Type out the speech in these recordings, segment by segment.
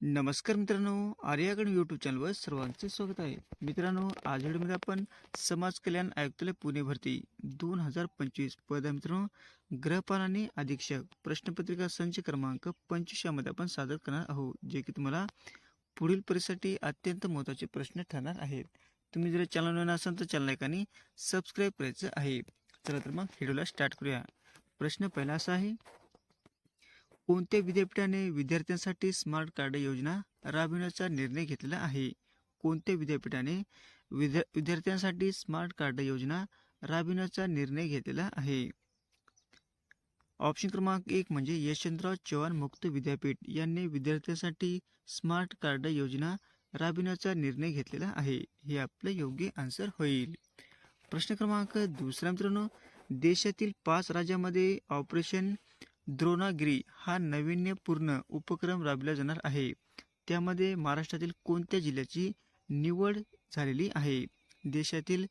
नमस्कार मित्रांनो आर्यागड यूट्यूब चॅनलवर सर्वांचे स्वागत आहे. मित्रांनो आज व्हिडिओमध्ये आपण समाज कल्याण आयुक्तालय पुणे भरती दोन हजार पंचवीस पद आहे मित्रांनो. ग्रहपाल आणि अधीक्षक प्रश्नपत्रिका संच क्रमांक पंचवीस यामध्ये आपण सादर करणार आहोत जे की तुम्हाला पुढील परीक्षेसाठी अत्यंत महत्त्वाचे प्रश्न ठरणार आहेत. तुम्ही जर चॅनल असाल तर चॅनल एकाने सबस्क्राईब करायचं आहे. चला तर मग व्हिडिओला स्टार्ट करूया. प्रश्न पहिला असा आहे कोणत्या विद्यापीठाने विद्यार्थ्यांसाठी स्मार्ट कार्ड योजना राबविण्याचा निर्णय घेतलेला आहे? कोणत्या विद्यापीठाने विद्या विद्यार्थ्यांसाठी स्मार्ट कार्ड योजना राबविण्याचा निर्णय घेतलेला आहे? ऑप्शन क्रमांक एक म्हणजे यशवंतराव चव्हाण मुक्त विद्यापीठ यांनी विद्यार्थ्यांसाठी स्मार्ट कार्ड योजना राबविण्याचा निर्णय घेतलेला आहे. हे आपलं योग्य आन्सर होईल. प्रश्न क्रमांक दुसरा मित्रांनो देशातील पाच राज्यामध्ये ऑपरेशन द्रोणागिरी हा नाविन्यपूर्ण उपक्रम राबविला जाणार आहे. त्यामध्ये महाराष्ट्रातील कोणत्या जिल्ह्याची निवड झालेली आहे? देशातील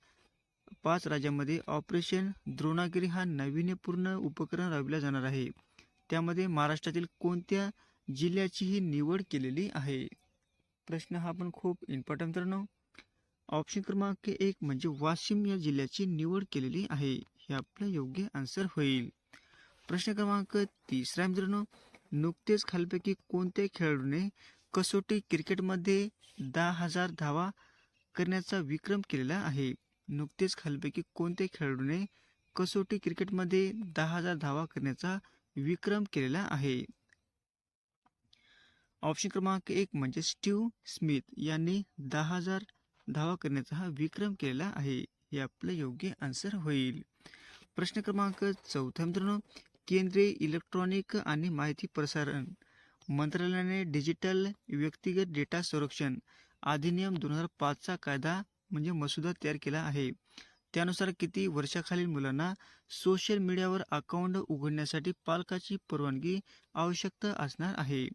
पाच राज्यामध्ये ऑपरेशन द्रोणागिरी हा नाविन्यपूर्ण उपक्रम राबविला जाणार आहे. त्यामध्ये महाराष्ट्रातील कोणत्या जिल्ह्याची ही निवड केलेली आहे? प्रश्न हा पण खूप इम्पॉर्टंट मित्रांनो. ऑप्शन क्रमांक एक म्हणजे वाशिम या जिल्ह्याची निवड केलेली आहे. हे आपलं योग्य आन्सर होईल. प्रश्न क्रमांक तिसरा मित्रांनो. नुकतेच खालपैकी कोणत्या खेळाडूने कसोटी क्रिकेटमध्ये दहा हजार धावा करण्याचा विक्रम केलेला आहे. नुकतेच खालपैकी कोणत्या खेळाडूने कसोटी क्रिकेटमध्ये दहा हजार धावा करण्याचा विक्रम केलेला आहे. ऑप्शन क्रमांक एक म्हणजे स्टीव स्मिथ यांनी दहा हजार धावा करण्याचा हा विक्रम केलेला आहे. हे आपलं योग्य आन्सर होईल. प्रश्न क्रमांक चौथा मित्रांनो. केंद्रीय इलेक्ट्रॉनिक आणि माहिती प्रसारण मंत्रालयाने डिजिटल व्यक्तिगत डेटा संरक्षण अधिनियम दोन हजार पाचचा कायदा म्हणजे मसुदा तयार केला आहे. त्यानुसार किती वर्षाखालील मुलांना सोशल मीडियावर अकाउंट उघडण्यासाठी पालकाची परवानगी आवश्यकता असणार आहे.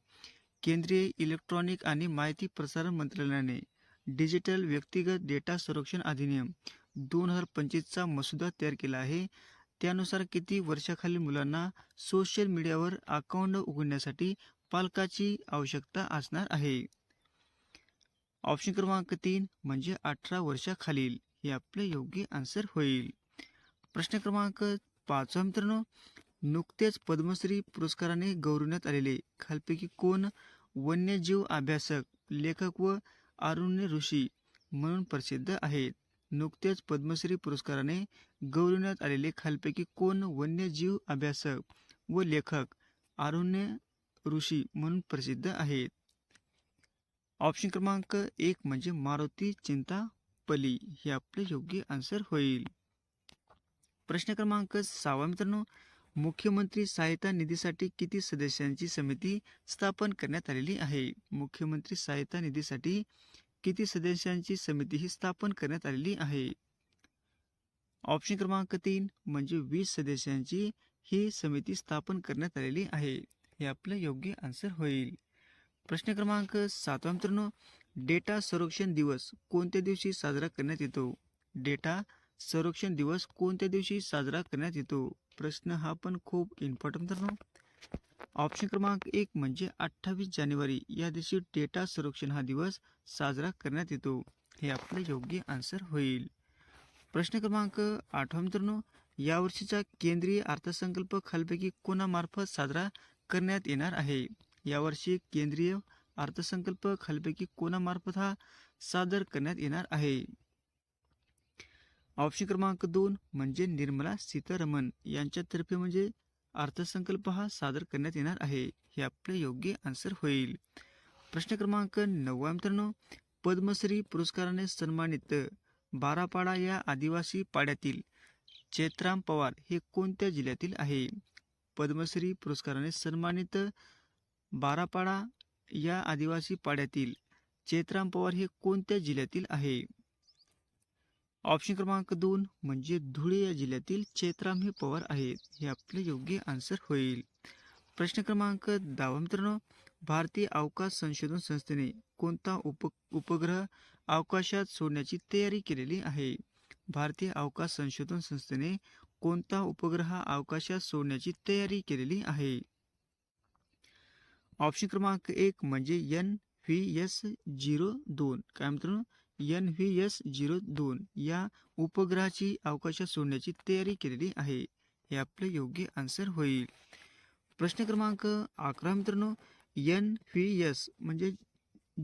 केंद्रीय इलेक्ट्रॉनिक आणि माहिती प्रसारण मंत्रालयाने डिजिटल व्यक्तिगत डेटा संरक्षण अधिनियम दोन हजार पंचवीसचा मसुदा तयार केला आहे. त्यानुसार किती वर्षाखालील मुलांना सोशल मीडियावर अकाउंट उघडण्यासाठी पालकाची आवश्यकता असणार आहे? ऑप्शन क्रमांक तीन म्हणजे अठरा वर्षाखालील हे आपले योग्य आन्सर होईल. प्रश्न क्रमांक पाचवा मित्रांनो नुकतेच पद्मश्री पुरस्काराने गौरवण्यात आलेले खालपैकी कोण? वन्यजीव अभ्यासक लेखक व अरुण्य ऋषी म्हणून प्रसिद्ध आहेत. नुकतेच पद्मश्री पुरस्काराने गौरवण्यात आलेले खालपैकी कोण वन्यजीव अभ्यासक व लेखक अरुण्य ऋषी म्हणून प्रसिद्ध आहेत? ऑप्शन क्रमांक एक म्हणजे मारुती चिंतापली हे आपले योग्य आन्सर होईल. प्रश्न क्रमांक सहावा मित्रांनो मुख्यमंत्री सहायता निधीसाठी किती सदस्यांची समिती स्थापन करण्यात आलेली आहे? मुख्यमंत्री सहायता निधीसाठी किती सदस्यांची समिती ही स्थापन करण्यात आलेली आहे? ऑप्शन क्रमांक तीन म्हणजे वीस सदस्यांची ही समिती स्थापन करण्यात आलेली आहे. हे आपलं योग्य आन्सर होईल. प्रश्न क्रमांक सातवा मित्रांनो डेटा संरक्षण दिवस कोणत्या दिवशी साजरा करण्यात येतो? डेटा संरक्षण दिवस कोणत्या दिवशी साजरा करण्यात येतो? प्रश्न हा पण खूप इम्पॉर्टंट मित्रांनो. ऑप्शन क्रमांक एक म्हणजे अठ्ठावीस जानेवारी. या दिवशी डेटा संरक्षण हा दिवस साजरा करण्यात येतो. हे आपले योग्य आन्सर होईल. प्रश्न क्रमांक आठवा हो मित्रांनो यावर्षीचा केंद्रीय अर्थसंकल्प खालपैकी कोणामार्फत साजरा करण्यात येणार आहे? यावर्षी केंद्रीय अर्थसंकल्प खालपैकी कोणामार्फत हा सादर करण्यात येणार आहे? ऑप्शन क्रमांक दोन म्हणजे निर्मला सीतारमण. यांच्यातर्फे म्हणजे अर्थसंकल्प हा सादर करण्यात येणार आहे. हे आपले योग्य आन्सर होईल. प्रश्न क्रमांक नववा मित्रांनो पद्मश्री पुरस्काराने सन्मानित बारापाडा या आदिवासी पाड्यातील चैत्राम पवार हे कोणत्या जिल्ह्यातील आहे? पद्मश्री पुरस्काराने सन्मानित बारापाडा या आदिवासी पाड्यातील चैत्राम पवार हे कोणत्या जिल्ह्यातील आहे? ऑप्शन क्रमांक दोन म्हणजे धुळे या जिल्ह्यातील चैत्राम हे पवार आहेत. हे आपले योग्य आन्सर होईल. प्रश्न क्रमांक दहावा मित्रांनो भारतीय अवकाश संशोधन संस्थेने कोणता उप उपग्रह अवकाशात सोडण्याची तयारी केलेली आहे? भारतीय अवकाश संशोधन संस्थेने कोणता उपग्रह अवकाशात सोडण्याची तयारी केलेली आहे? ऑप्शन क्रमांक एक म्हणजे एन व्ही एस झिरो दोन. काय मित्रांनो एन व्ही एस झिरो दोन या उपग्रहाची अवकाशात सोडण्याची तयारी केलेली आहे. हे आपलं योग्य आन्सर होईल. प्रश्न क्रमांक अकरा मित्रांनो एन व्ही एस म्हणजे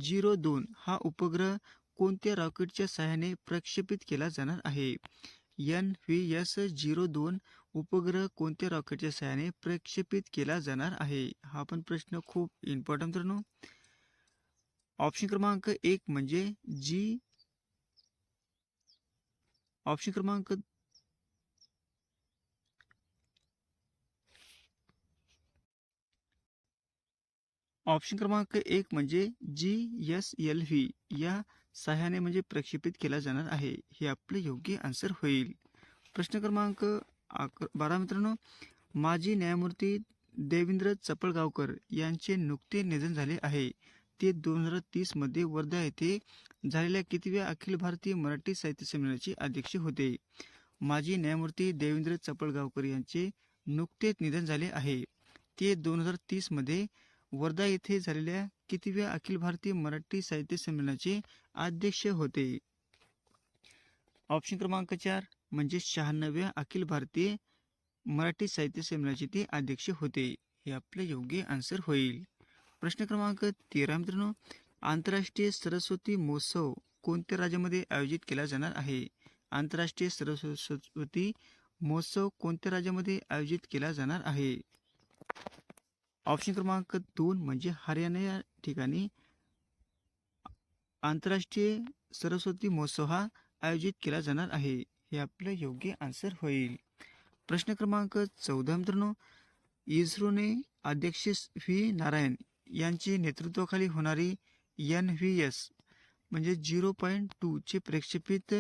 झिरो दोन हा उपग्रह कोणत्या रॉकेटच्या सहाय्याने प्रक्षेपित केला जाणार आहे? एन व्ही एस झिरो दोन उपग्रह कोणत्या रॉकेटच्या सहाय्याने प्रक्षेपित केला जाणार आहे? हा पण प्रश्न खूप इम्पॉर्टंट मित्रांनो. ऑप्शन क्रमांक एक म्हणजे जी ऑप्शन क्रमांक ऑप्शन क्रमांक एक म्हणजे जी एस एल व्ही या सहाय्याने म्हणजे प्रक्षेपित केला जाणार आहे. हे आपले योग्य आन्सर होईल. प्रश्न क्रमांक अक बारा मित्रांनो माजी न्यायमूर्ती देवेंद्र चपळगावकर यांचे नुकते निधन झाले आहे. ते दोन हजार तीसमध्ये वर्धा येथे झालेल्या कितव्या अखिल भारतीय मराठी साहित्य संमेलनाचे अध्यक्ष होते. माजी न्यायमूर्ती देवेंद्र चपळगावकर यांचे नुकतेच निधन झाले आहे. ते दोन हजार तीसमध्ये वर्धा येथे झालेल्या कितव्या अखिल भारतीय मराठी साहित्य संमेलनाचे अध्यक्ष होते. ऑप्शन क्रमांक चार म्हणजे शहाण्णव्या अखिल भारतीय मराठी साहित्य संमेलनाचे ते अध्यक्ष होते. हे आपले योग्य आन्सर होईल. प्रश्न क्रमांक तेरा मित्रांनो. आंतरराष्ट्रीय सरस्वती महोत्सव कोणत्या राज्यामध्ये आयोजित केला जाणार आहे? आंतरराष्ट्रीय सरस्वती महोत्सव कोणत्या राज्यामध्ये आयोजित केला जाणार आहे? ऑप्शन क्रमांक दोन म्हणजे हरियाणा या ठिकाणी. आंतरराष्ट्रीय सरस्वती महोत्सव हा आयोजित केला जाणार आहे हे आपलं योग्य आन्सर होईल. प्रश्न क्रमांक चौदा मित्रांनो. इस्रोने अध्यक्ष व्ही. नारायण यांची नेतृत्वाखाली होणारी एन व्ही एस म्हणजे झिरो पॉईंट टूचे प्रक्षेपित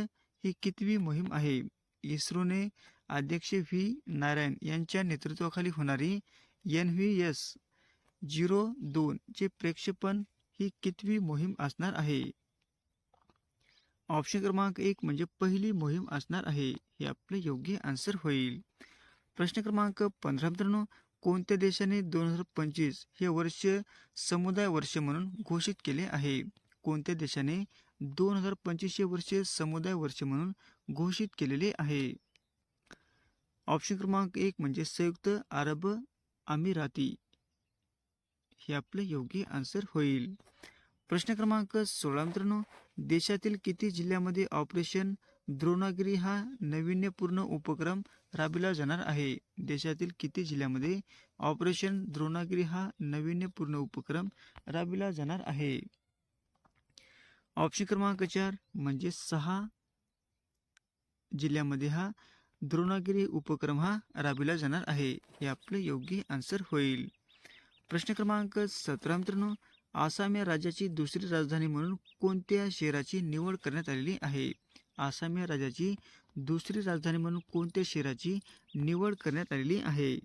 ही कितवी मोहीम आहे? इस्रोने अध्यक्ष व्ही. नारायण यांच्या नेतृत्वाखाली होणारी एन व्ही एस झिरो दोनचे प्रक्षेपण ही कितवी मोहीम असणार आहे? ऑप्शन क्रमांक एक म्हणजे पहिली मोहीम असणार आहे. हे आपले योग्य आन्सर होईल. प्रश्न क्रमांक पंधरा मित्रांनो कोणत्या देशाने दोन हजार पंचवीस हे वर्ष समुदाय वर्ष म्हणून घोषित केले आहे? कोणत्या देशाने दोन हजार पंचवीस हे वर्ष समुदाय वर्ष म्हणून घोषित केलेले आहे? ऑप्शन क्रमांक एक म्हणजे संयुक्त अरब अमिराती. हे आपले योग्य आन्सर होईल. प्रश्न क्रमांक सोळा मित्रांनो देशातील किती जिल्ह्यामध्ये ऑपरेशन द्रोणागिरी हा नाविन्यपूर्ण उपक्रम राबविला जाणार आहे. देशातील किती जिल्ह्यामध्ये ऑपरेशन द्रोणागिरी हा नाविन्यपूर्ण उपक्रम राबविला जाणार आहे? ऑप्शन क्रमांक चार म्हणजे सहा जिल्ह्यामध्ये हा द्रोणागिरी उपक्रम हा राबविला जाणार आहे. हे आपले योग्य आन्सर होईल. प्रश्न क्रमांक सतरा मित्रांनो आसाम या राज्याची दुसरी राजधानी म्हणून कोणत्या शहराची निवड करण्यात आलेली आहे? आसाम या राज्याची दुसरी राजधानी म्हणून कोणत्या शहराची निवड करण्यात आलेली आहे?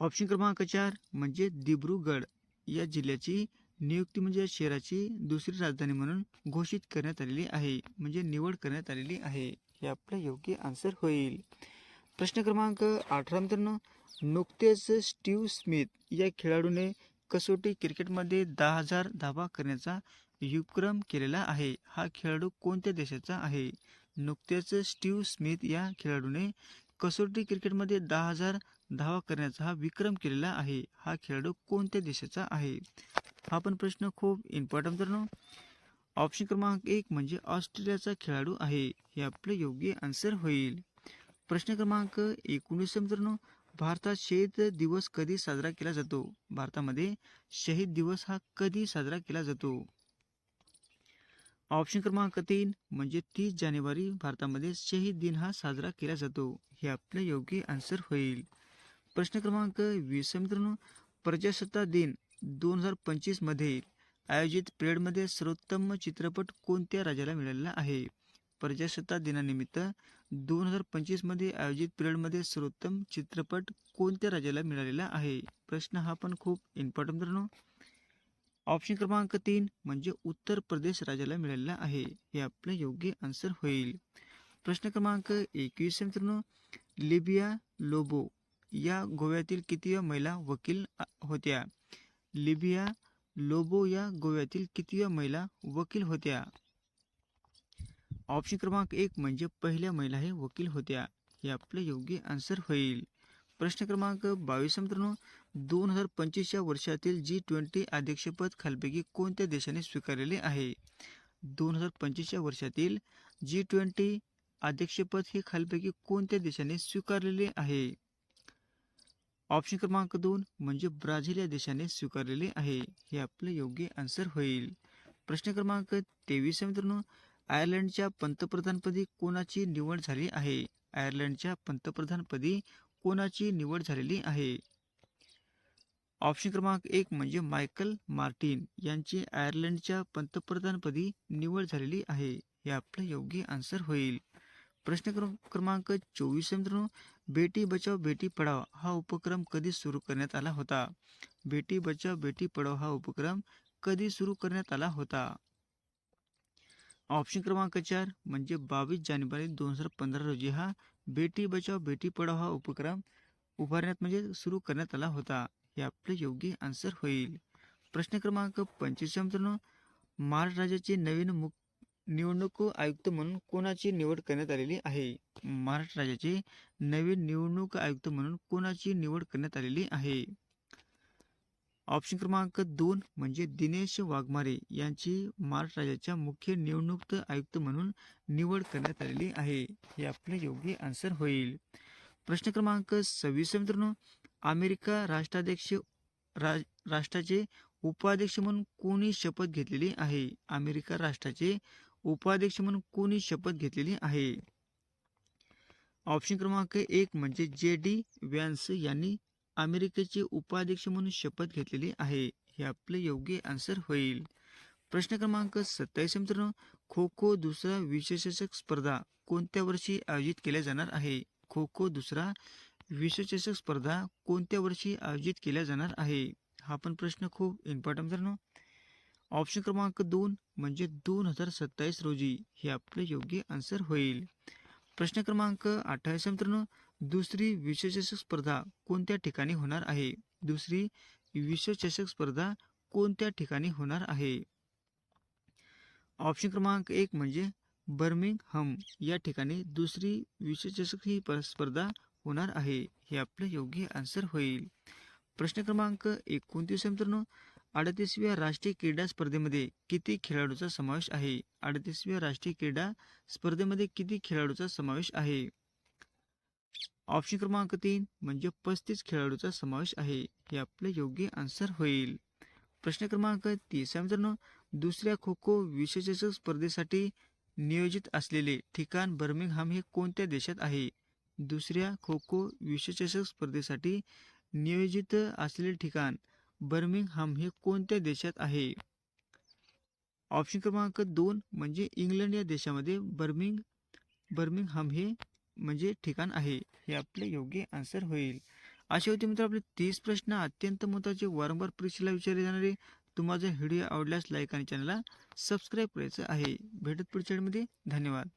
ऑप्शन क्रमांक चार म्हणजे दिब्रुगड. या जिल्ह्याची नियुक्ती म्हणजे या शहराची दुसरी राजधानी म्हणून घोषित करण्यात आलेली आहे. म्हणजे निवड करण्यात आलेली आहे. हे आपलं योग्य आन्सर होईल. प्रश्न क्रमांक अठरा मित्रांनो नुकतेच स्टीव्ह स्मिथ या खेळाडूने कसोटी क्रिकेटमध्ये दहा हजार धावा करण्याचा विक्रम केलेला आहे. हा खेळाडू कोणत्या देशाचा आहे? नुकत्याच स्टीव्ह स्मिथ या खेळाडूने कसोटी क्रिकेटमध्ये दहा हजार धावा करण्याचा हा विक्रम केलेला आहे. हा खेळाडू कोणत्या देशाचा आहे? हा पण प्रश्न खूप इम्पॉर्टंट मित्रांनो. ऑप्शन क्रमांक एक म्हणजे ऑस्ट्रेलियाचा खेळाडू आहे. हे आपले योग्य आन्सर होईल. प्रश्न क्रमांक एकोणीस मित्रांनो. भारतात शहीद दिवस कधी साजरा केला जातो? भारतामध्ये शहीद दिवस हा कधी साजरा केला जातो? ऑप्शन क्रमांक तीन म्हणजे तीस जानेवारी भारतामध्ये शहीद दिन हा साजरा केला जातो. हे आपले योग्य आन्सर होईल. प्रश्न क्रमांक वीस मित्रांनो. प्रजासत्ताक दिन दोन हजार पंचवीसमध्ये आयोजित परेडमध्ये सर्वोत्तम चित्रपट कोणत्या राज्याला मिळालेला आहे? प्रजासत्ताक दिनानिमित्त दोन हजार पंचवीसमध्ये आयोजित पिरियडमध्ये सर्वोत्तम चित्रपट कोणत्या राज्याला मिळालेला आहे? प्रश्न हा पण खूप इम्पॉर्टंट मित्रांनो. ऑप्शन क्रमांक तीन म्हणजे उत्तर प्रदेश राज्याला मिळालेला आहे. हे आपले योग्य आन्सर होईल. प्रश्न क्रमांक एकवीस मित्रांनो लिबिया लोबो या गोव्यातील किती महिला वकील होत्या? लिबिया लोबो या गोव्यातील किती महिला वकील होत्या? ऑप्शन क्रमांक एक म्हणजे पहिल्या महिला हे वकील होत्या. हे आपलं योग्य आन्सर होईल. प्रश्न क्रमांक बावीस मित्रांनो दोन हजार पंचवीसच्या वर्षातील जी ट्वेंटी अध्यक्षपद खालपैकी कोणत्या देशाने स्वीकारलेले आहे? दोन हजार पंचवीसच्या वर्षातील जी ट्वेंटी अध्यक्षपद हे खालपैकी कोणत्या देशाने स्वीकारलेले आहे? ऑप्शन क्रमांक दोन म्हणजे ब्राझील या देशाने स्वीकारलेले आहे. हे आपलं योग्य आन्सर होईल. प्रश्न क्रमांक तेवीस मित्रांनो. आयर्लंडच्या पंतप्रधानपदी कोणाची निवड झाली आहे? आयर्लंडच्या पंतप्रधानपदी कोणाची निवड झालेली आहे? ऑप्शन क्रमांक एक म्हणजे मायकल मार्टिन यांची आयर्लंडच्या पंतप्रधानपदी निवड झालेली आहे. हे आपलं योग्य आन्सर होईल. प्रश्न क्रम- क्रमांक चोवीस मित्रांनो बेटी बचाव बेटी पढाव हा उपक्रम कधी सुरू करण्यात आला होता? बेटी बचाव बेटी पढाव हा उपक्रम कधी सुरू करण्यात आला होता? ऑप्शन क्रमांक चार म्हणजे बावीस जानेवारी दोन हजार पंधरा रोजी हा बेटी बचाव बेटी पढाव हा उपक्रम उभारण्यात म्हणजे सुरू करण्यात आला होता. हे आपले योग्य आन्सर होईल. प्रश्न क्रमांक पंचवीस मित्रांनो महाराष्ट्र राज्याचे नवीन मुख निवडणूक आयुक्त म्हणून कोणाची निवड करण्यात आलेली आहे? महाराष्ट्र राज्याचे नवीन निवडणूक आयुक्त म्हणून कोणाची निवड करण्यात आलेली आहे? ऑप्शन क्रमांक दोन म्हणजे दिनेश वाघमारे यांची महाराष्ट्र राज्याच्या मुख्य निवडणूक आयुक्त म्हणून निवड करण्यात आलेली आहे. हे आपले योग्य आन्सर होईल. प्रश्न क्रमांक सव्वीस मित्रांनो अमेरिका राष्ट्राध्यक्ष राज राष्ट्राचे उपाध्यक्ष म्हणून कोणी शपथ घेतलेली आहे? अमेरिका राष्ट्राचे उपाध्यक्ष म्हणून कोणी शपथ घेतलेली आहे? ऑप्शन क्रमांक एक म्हणजे जे डी व्यान्स यांनी अमेरिकेचे उपाध्यक्ष म्हणून शपथ घेतलेली आहे. हे आपले योग्य आन्सर होईल. प्रश्न क्रमांक सत्तावीस मित्रांनो. खो खो दुसरा विशेषक स्पर्धा कोणत्या वर्षी आयोजित केल्या जाणार आहे? खो खो दुसरा विश्वचषक स्पर्धा कोणत्या वर्षी आयोजित केल्या जाणार आहे? हा पण प्रश्न खूप इम्पॉर्टंट मित्रांनो. ऑप्शन क्रमांक दोन म्हणजे दोन हजार सत्तावीस रोजी हे आपले योग्य आन्सर होईल. प्रश्न क्रमांक अठ्ठावीस मित्रांनो. दुसरी विश्वचषक स्पर्धा कोणत्या ठिकाणी होणार आहे? दुसरी विश्वचषक स्पर्धा कोणत्या ठिकाणी होणार आहे? ऑप्शन क्रमांक एक म्हणजे बर्मिंगहम या ठिकाणी दुसरी विश्वचषक ही स्पर्धा होणार आहे हे आपलं योग्य आन्सर होईल. प्रश्न क्रमांक एकोणतीस मित्रांनो. अडतीसव्या राष्ट्रीय क्रीडा स्पर्धेमध्ये किती खेळाडूचा समावेश आहे? अडतीसव्या राष्ट्रीय क्रीडा स्पर्धेमध्ये किती खेळाडूचा समावेश आहे? ऑप्शन क्रमांक तीन म्हणजे पस्तीस खेळाडूचा समावेश आहे हे आपले योग्य आन्सर होईल. प्रश्न क्रमांक तीस मित्रांनो. दुसऱ्या खो खो विश्वचषक स्पर्धेसाठी नियोजित असलेले ठिकाण बर्मिंगहाम हे कोणत्या देशात आहे? दुसऱ्या खो खो विश्वचषक स्पर्धेसाठी नियोजित असलेले ठिकाण बर्मिंगहाम हे कोणत्या देशात आहे? ऑप्शन क्रमांक दोन म्हणजे इंग्लंड या देशामध्ये बर्मिंग बर्मिंगहाम हे म्हणजे ठिकाण आहे हे आपले योग्य आन्सर होईल. असे होते मित्र आपले तीस प्रश्न अत्यंत महत्त्वाचे. वारंवार परीक्षेला विचारले जाणारे तुम्हाला जर व्हिडिओ आवडल्यास लाईक आणि चॅनलला सबस्क्राईब करायचं आहे. भेटत पुढच्या धन्यवाद.